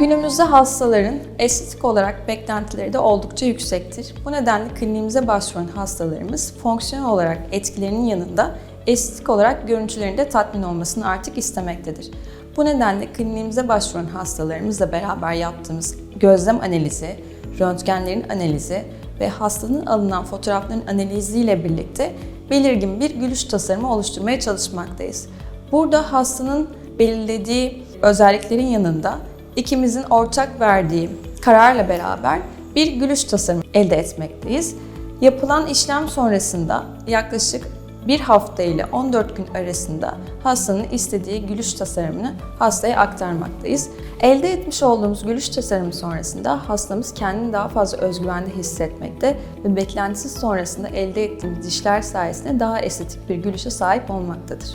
Günümüzde hastaların estetik olarak beklentileri de oldukça yüksektir. Bu nedenle kliniğimize başvuran hastalarımız fonksiyonel olarak etkilerinin yanında estetik olarak görüntülerinin de tatmin olmasını artık istemektedir. Bu nedenle kliniğimize başvuran hastalarımızla beraber yaptığımız gözlem analizi, röntgenlerin analizi ve hastanın alınan fotoğrafların analiziyle birlikte belirgin bir gülüş tasarımı oluşturmaya çalışmaktayız. Burada hastanın belirlediği özelliklerin yanında ikimizin ortak verdiği kararla beraber bir gülüş tasarımı elde etmekteyiz. Yapılan işlem sonrasında yaklaşık bir hafta ile 14 gün arasında hastanın istediği gülüş tasarımını hastaya aktarmaktayız. Elde etmiş olduğumuz gülüş tasarımı sonrasında hastamız kendini daha fazla özgüvende hissetmekte ve beklentisi sonrasında elde ettiğimiz dişler sayesinde daha estetik bir gülüşe sahip olmaktadır.